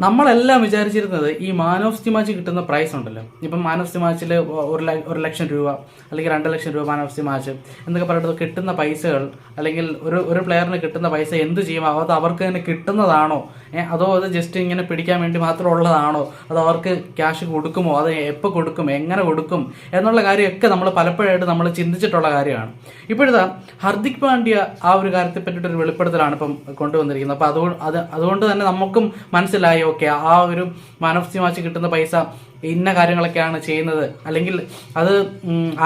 നമ്മളെല്ലാം വിചാരിച്ചിരുന്നത് ഈ മാൻ ഓഫ് മാച്ച് കിട്ടുന്ന പ്രൈസ് ഉണ്ടല്ലോ. ഇപ്പം മാൻ ഓഫ് മാച്ചിൽ ഒരു ഒരു ലക്ഷം രൂപ അല്ലെങ്കിൽ രണ്ട് ലക്ഷം രൂപ മാൻ ഓഫ് ദി മാച്ച് എന്നൊക്കെ പറഞ്ഞിട്ട് കിട്ടുന്ന പൈസകൾ അല്ലെങ്കിൽ ഒരു ഒരു പ്ലെയറിന് കിട്ടുന്ന പൈസ എന്ത് ചെയ്യും? അത് അവർക്ക് തന്നെ കിട്ടുന്നതാണോ? അതോ അത് ജസ്റ്റ് ഇങ്ങനെ പിടിക്കാൻ വേണ്ടി മാത്രം ഉള്ളതാണോ? അതോ അവർക്ക് ക്യാഷ് കൊടുക്കുമോ? അത് എപ്പോൾ കൊടുക്കും? എങ്ങനെ കൊടുക്കും? എന്നുള്ള കാര്യമൊക്കെ നമ്മൾ പലപ്പോഴായിട്ട് നമ്മൾ ചിന്തിച്ചിട്ടുള്ള കാര്യമാണ്. ഇപ്പോഴത്തെ ഹർദിക് പാണ്ഡ്യ ആ ഒരു കാര്യത്തെ പറ്റിയിട്ടൊരു വെളിപ്പെടുത്തലാണ് ഇപ്പം കൊണ്ടുവന്നിരിക്കുന്നത്. അപ്പോൾ അതുകൊണ്ട് അത് അതുകൊണ്ട് തന്നെ നമുക്കും മനസ്സിലായി ഓക്കെ ആ ഒരു മനസ്സി മാച്ച് കിട്ടുന്ന പൈസ ഇന്ന കാര്യങ്ങളൊക്കെയാണ് ചെയ്യുന്നത്. അല്ലെങ്കിൽ അത്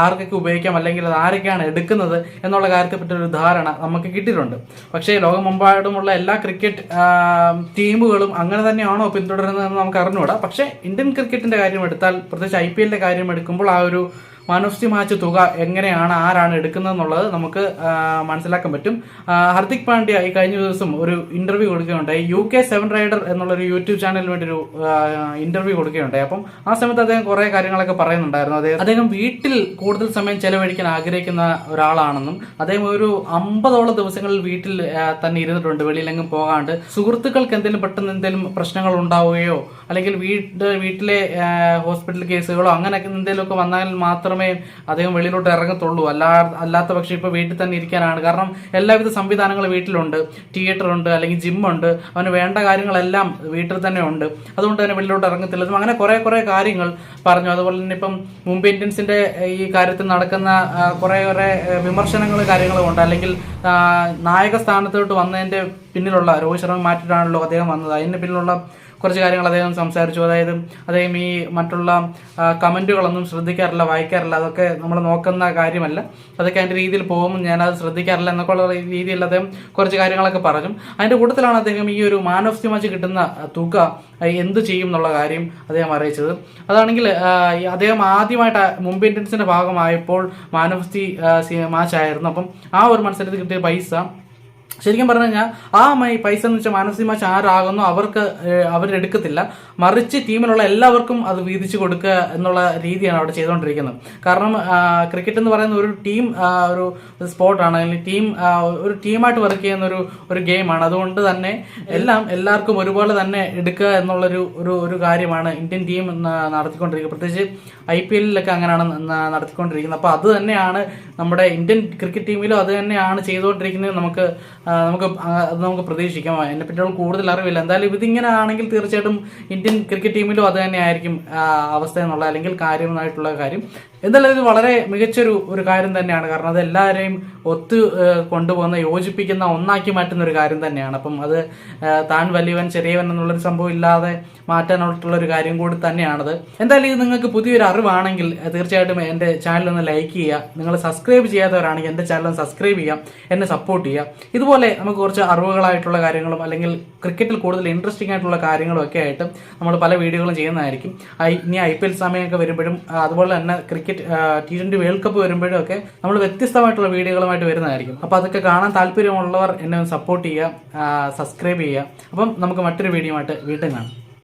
ആർക്കൊക്കെ ഉപയോഗിക്കാം അല്ലെങ്കിൽ അത് ആരൊക്കെയാണ് എടുക്കുന്നത് എന്നുള്ള കാര്യത്തെ ഒരു ധാരണ നമുക്ക് കിട്ടിയിട്ടുണ്ട്. പക്ഷേ ലോകമെമ്പാടുമുള്ള എല്ലാ ക്രിക്കറ്റ് ടീമുകളും അങ്ങനെ തന്നെയാണോ പിന്തുടരുന്നതെന്ന് നമുക്ക് അറിഞ്ഞുകൂടാ. പക്ഷേ ഇന്ത്യൻ ക്രിക്കറ്റിന്റെ കാര്യം എടുത്താൽ പ്രത്യേകിച്ച് ഐ പി കാര്യം എടുക്കുമ്പോൾ ആ ഒരു മാൻ മാച്ച് തുക എങ്ങനെയാണ് ആരാണ് എടുക്കുന്നതെന്നുള്ളത് നമുക്ക് മനസ്സിലാക്കാൻ പറ്റും. ഹർദിക് പാണ്ഡ്യ ഈ കഴിഞ്ഞ ദിവസം ഒരു ഇന്റർവ്യൂ കൊടുക്കുകയുണ്ടായി. യു കെ സെവൻ റൈഡർ എന്നുള്ളൊരു യൂട്യൂബ് ചാനലിന് വേണ്ടി ഒരു ഇന്റർവ്യൂ കൊടുക്കുകയുണ്ടായി. അപ്പം ആ സമയത്ത് അദ്ദേഹം കുറെ കാര്യങ്ങളൊക്കെ പറയുന്നുണ്ടായിരുന്നു. അദ്ദേഹം അദ്ദേഹം വീട്ടിൽ കൂടുതൽ സമയം ചെലവഴിക്കാൻ ആഗ്രഹിക്കുന്ന ഒരാളാണെന്നും അദ്ദേഹം ഒരു അമ്പതോളം ദിവസങ്ങളിൽ വീട്ടിൽ തന്നെ ഇരുന്നിട്ടുണ്ട് വെളിയിലെങ്ങും പോകാണ്ട്. സുഹൃത്തുക്കൾക്ക് എന്തെങ്കിലും പെട്ടെന്ന് എന്തെങ്കിലും പ്രശ്നങ്ങൾ ഉണ്ടാവുകയോ അല്ലെങ്കിൽ വീട് വീട്ടിലെ ഹോസ്പിറ്റൽ കേസുകളോ അങ്ങനെയൊക്കെ എന്തെങ്കിലുമൊക്കെ വന്നാൽ മാത്രമേ അദ്ദേഹം വെളിയിലോട്ട് ഇറങ്ങത്തുള്ളൂ. അല്ലാ അല്ലാത്ത പക്ഷേ ഇപ്പോൾ വീട്ടിൽ തന്നെ ഇരിക്കാനാണ്. കാരണം എല്ലാവിധ സംവിധാനങ്ങളും വീട്ടിലുണ്ട്. തിയേറ്റർ ഉണ്ട് അല്ലെങ്കിൽ ജിമ്മുണ്ട് അവന് വേണ്ട കാര്യങ്ങളെല്ലാം വീട്ടിൽ തന്നെ ഉണ്ട്. അതുകൊണ്ട് തന്നെ വെളിയിലോട്ട് ഇറങ്ങത്തില്ല. അങ്ങനെ കുറേ കുറേ കാര്യങ്ങൾ പറഞ്ഞു. അതുപോലെ തന്നെ ഇപ്പം മുംബൈ ഇന്ത്യൻസിന്റെ ഈ കാര്യത്തിൽ നടക്കുന്ന കുറേ കുറേ വിമർശനങ്ങൾ കാര്യങ്ങളും ഉണ്ട്. അല്ലെങ്കിൽ നായക സ്ഥാനത്തോട്ട് വന്നതിന്റെ പിന്നിലുള്ള രോഹിത് ശർമ്മ മാറ്റിയിട്ടാണല്ലോ അദ്ദേഹം വന്നത്. അതിന് പിന്നിലുള്ള കുറച്ച് കാര്യങ്ങൾ അദ്ദേഹം സംസാരിച്ചു. അതായത് അദ്ദേഹം ഈ മറ്റുള്ള കമന്റുകളൊന്നും ശ്രദ്ധിക്കാറില്ല വായിക്കാറില്ല. അതൊക്കെ നമ്മൾ നോക്കുന്ന കാര്യമല്ല. അതൊക്കെ അതിന്റെ രീതിയിൽ പോകുമ്പോൾ ഞാനത് ശ്രദ്ധിക്കാറില്ല എന്നൊക്കെ ഉള്ള രീതിയിൽ അദ്ദേഹം കുറച്ച് കാര്യങ്ങളൊക്കെ പറഞ്ഞു. അതിന്റെ കൂട്ടത്തിലാണ് അദ്ദേഹം ഈ ഒരു മാൻ ഓഫ് കിട്ടുന്ന തുക എന്ത് ചെയ്യും എന്നുള്ള കാര്യം അദ്ദേഹം അറിയിച്ചത്. അതാണെങ്കിൽ അദ്ദേഹം ആദ്യമായിട്ട് മുംബൈ ഇന്ത്യൻസിന്റെ ഭാഗമായപ്പോൾ മാൻ ഓഫ് ദി മാച്ച് ആയിരുന്നു അപ്പം ആ ഒരു മത്സരത്തിൽ കിട്ടിയ പൈസ ശരിക്കും പറഞ്ഞു കഴിഞ്ഞാൽ ആ മൈ പൈസ എന്ന് വെച്ചാൽ മാനസിക മാച്ച് ആരാകുന്നു അവർക്ക് അവരെടുക്കത്തില്ല മറിച്ച് ടീമിലുള്ള എല്ലാവർക്കും അത് വീതിച്ചു കൊടുക്കുക എന്നുള്ള രീതിയാണ് അവിടെ ചെയ്തുകൊണ്ടിരിക്കുന്നത്. കാരണം ക്രിക്കറ്റ് എന്ന് പറയുന്ന ഒരു ടീം ഒരു സ്പോർട്ടാണ്. അല്ലെങ്കിൽ ടീം ഒരു ടീമായിട്ട് വർക്ക് ചെയ്യുന്ന ഒരു ഒരു ഗെയിമാണ്. അതുകൊണ്ട് തന്നെ എല്ലാം എല്ലാവർക്കും ഒരുപോലെ തന്നെ എടുക്കുക എന്നുള്ളൊരു ഒരു ഒരു കാര്യമാണ് ഇന്ത്യൻ ടീം നടത്തിക്കൊണ്ടിരിക്കുന്നത്. പ്രത്യേകിച്ച് ഐ പി എല്ലിലൊക്കെ അങ്ങനെയാണ് നടത്തിക്കൊണ്ടിരിക്കുന്നത്. അപ്പോൾ അത് തന്നെയാണ് നമ്മുടെ ഇന്ത്യൻ ക്രിക്കറ്റ് ടീമിലും അത് തന്നെയാണ് ചെയ്തുകൊണ്ടിരിക്കുന്നത്. നമുക്ക് നമുക്ക് അത് നമുക്ക് പ്രതീക്ഷിക്കാം. എന്നെ പറ്റിയുള്ള കൂടുതൽ അറിവില്ല. എന്തായാലും ഇതിങ്ങനെ ആണെങ്കിൽ തീർച്ചയായിട്ടും ഇന്ത്യൻ ക്രിക്കറ്റ് ടീമിലും അത് തന്നെയായിരിക്കും അവസ്ഥ എന്നുള്ള അല്ലെങ്കിൽ കാര്യമായിട്ടുള്ള കാര്യം. എന്തായാലും ഇത് വളരെ മികച്ചൊരു ഒരു കാര്യം തന്നെയാണ്. കാരണം അത് എല്ലാവരെയും ഒത്തു കൊണ്ടുപോകുന്ന യോജിപ്പിക്കുന്ന ഒന്നാക്കി മാറ്റുന്ന ഒരു കാര്യം തന്നെയാണ്. അപ്പം അത് താൻ വലിയവൻ ചെറിയവൻ എന്നുള്ളൊരു സംഭവം ഇല്ലാതെ മാറ്റാനായിട്ടുള്ള ഒരു കാര്യം കൂടി തന്നെയാണത്. എന്തായാലും ഇത് നിങ്ങൾക്ക് പുതിയൊരു അറിവാണെങ്കിൽ തീർച്ചയായിട്ടും എന്റെ ചാനൽ ഒന്ന് ലൈക്ക് ചെയ്യുക. നിങ്ങൾ സബ്സ്ക്രൈബ് ചെയ്യാത്തവരാണെങ്കിൽ എന്റെ ചാനൽ ഒന്ന് സബ്സ്ക്രൈബ് ചെയ്യാം എന്നെ സപ്പോർട്ട് ചെയ്യുക. ഇതുപോലെ നമുക്ക് കുറച്ച് അറിവുകളായിട്ടുള്ള കാര്യങ്ങളും അല്ലെങ്കിൽ ക്രിക്കറ്റിൽ കൂടുതൽ ഇൻട്രസ്റ്റിംഗ് ആയിട്ടുള്ള കാര്യങ്ങളും ഒക്കെ ആയിട്ട് നമ്മൾ പല വീഡിയോകളും ചെയ്യുന്നതായിരിക്കും. ഇനി ഐ പി എൽ സമയമൊക്കെ വരുമ്പോഴും അതുപോലെ തന്നെ cricket T twenty world cup വരുമ്പോഴൊക്കെ നമ്മൾ വ്യത്യസ്തമായിട്ടുള്ള വീഡിയോകളുമായിട്ട് വരുന്നതായിരിക്കും. അപ്പോൾ അതൊക്കെ കാണാൻ താല്പര്യമുള്ളവർ എന്നെ സപ്പോർട്ട് ചെയ്യുക സബ്സ്ക്രൈബ് ചെയ്യുക. അപ്പം നമുക്ക് മറ്റൊരു വീഡിയോ ആയിട്ട് വീണ്ടും കാണാം.